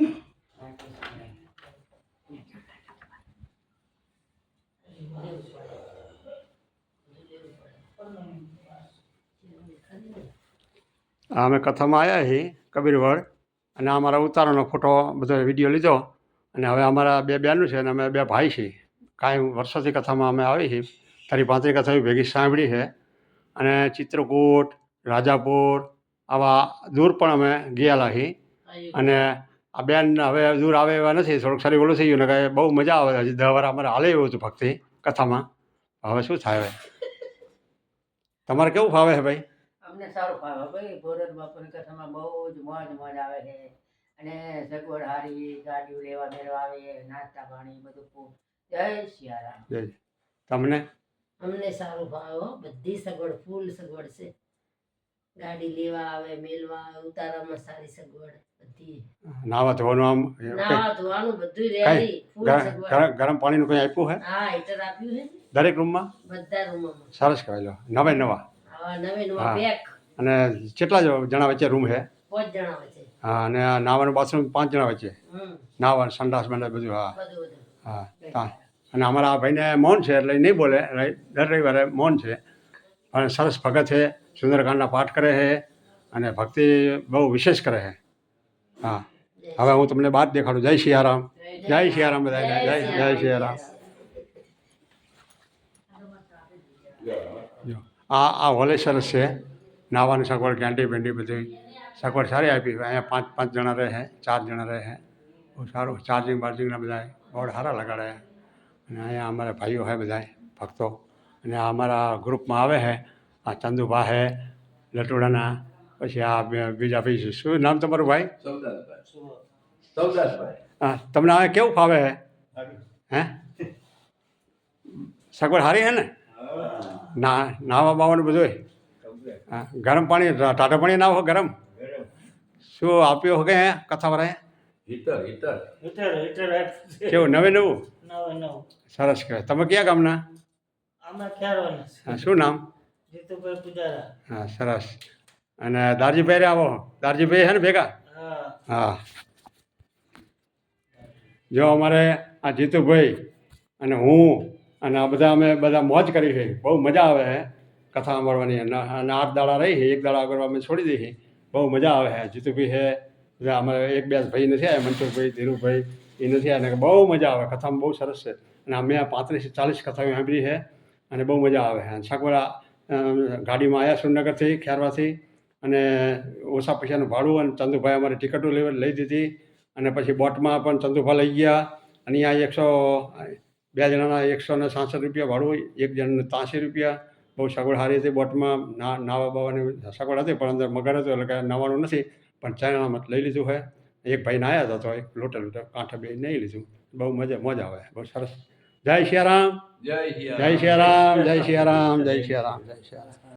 અમે કથામાં આવ્યા છીએ કબીરવડ. અને અમારા ઉતારાનો ફોટો બધો વીડિયો લીધો. અને હવે અમારા બે બહેનું છે અને અમે બે ભાઈ છીએ. કાંઈ વર્ષોથી કથામાં અમે આવી છીએ તારી પાંત્રી કથા ભેગી સાંભળી છે. અને ચિત્રકૂટ, રાજાપુર, આવા દૂર પણ અમે ગયેલા છીએ અને આ બેન હવે દૂર આવે એવા નથી થોડુંક શરીર ઓલું થઈ ગયું ને કે બહુ મજા આવે. હજી દહ વાર અમારે હાલે એવું હતું ભક્તિ કથામાં. હવે શું થાય હવે? તમારે કેવું ફાવે છે ભાઈ? અમને સારું ફાવે ભાઈ. ભોરત બાપુની કથામાં બહુ જ મોજ મોજ આવે છે. અને સગવડ હારી ગાડીઓ લેવા મેળવા આવે નાસ્તા પાણી બધું ખૂબ. જય સિયારામ જય તમને? અમને સારું ભાવ હો. બધી સગવડ ફૂલ સગવડ છે. ગાડી લેવા આવે મેલવા ઉતારામાં સારી સગવડ નાવા ધોવાનું આમ નાવા ધોવાનું બધું રેડી ગરમ પાણીનું કંઈ આપ્યું છે હા હીટર આપ્યું હે. દરેક રૂમમાં? બધા રૂમોમાં. સરસ કહેવાય લો. નવે નવા. હા નવે નવા હા. પેક અને કેટલા જણા વચ્ચે રૂમ છે પાંચ જણા વચ્ચે. હા અને આ નાવાનું બાથરૂમ પાંચ જણા વચ્ચે? હમ. નાવા સંડાસ બંડાસ બધું હા. હા અને અમારા આ ભાઈને મૌન છે એટલે નહીં બોલે દર રવિવારે મૌન છે. અને સરસ ભગત છે, સુંદરકાંડના પાઠ કરે છે અને ભક્તિ બહુ વિશેષ કરે છે. હા. હવે હું તમને બાદ દેખાડું. જય સિયારામ જય સિયારામ બધાને. જય જય સિયારામ જો. આ આ હોલે સરસ છે. નાવાની સગવડ, કેન્ડી બેન્ડી બધી. સગવડ સારી આપી. અહીંયા પાંચ પાંચ જણા રહે ચાર જણા રહે બહુ સારું. ચાર્જિંગ બાર્જિંગના બધા બોર્ડ સારા લગાડે અને અહીંયા અમારા ભાઈઓ છે બધા ભક્તો. અને આ અમારા ગ્રુપમાં આવે છે આ ચંદુભા છે લટુડાના પછી આ બીજા ભાઈ શું નામ તમારું ભાઈ? હા તમને હવે કેવું ફાવે હે? હે? સગવડ સારી છે ને? ના નાવા બાવાનું બધું હા ગરમ પાણી ટાટા પાણી ના નાવો ગરમ. શું આપ્યું કે કથાવાળાએ હીટર હીટર. Heater heater. કેવું નવે નવું? નવે નવ. સરસ કહેવાય. તમે ક્યાં ગામના? હા, શું નામ? જીતુભાઈ પુજારા. હા સરસ. અને દારજીભાઈ રે આવો. દારજીભાઈ હે ને ભેગા? હા. હા. જો અમારે આ જીતુભાઈ અને હું અને આ બધા અમે બધા મોજ કરી છે. બહુ મજા આવે છે કથા સાંભળવાની. અને આઠ દાડા રહી છે. એક દાડા આગળ અમે છોડી દઈએ. બહુ મજા આવે છે જીતુભાઈ છે અમારે એક બે ભાઈ નથી આવ્યા. મનસુખભાઈ ધીરુભાઈ એ નથી આવ્યા. બહુ મજા આવે. કથામાં બહુ સરસ છે. અને અમે આ પાંત્રીસ ચાલીસ કથાઓ સાંભળી છે. અને બહુ મજા આવે. અને સાકવાળા ગાડીમાં આવ્યા સુરનગરથી ખેરવાથી અને ઓછા પૈસાનું ભાડું અને ચંદુભાઈ અમારી ટિકિટો લઈ લઈ દીધી. અને પછી બોટમાં પણ ચંદુભા લઈ ગયા. અને અહીંયા એકસો, બે જણાના એકસો ને સાસઠ રૂપિયા ભાડું એક જણને ત્યાંસી રૂપિયા. બહુ સગવડ સારી હતી બોટમાં. નાવા બાવાની સગવડ હતી, પણ અંદર મગર હતું એટલે કાંઈ નાવાનું નથી. પણ ચાઇનામાં લઈ લીધું હોય એક ભાઈ હતા તો એક લોટે લોટે કાંઠે બે નહીં લીધું. બહુ મજા મજા આવે. બહુ સરસ. જય સિયારામ જય હિયા જય સિયારામ જય સિયારામ જય સિયારામ જય સિયારામ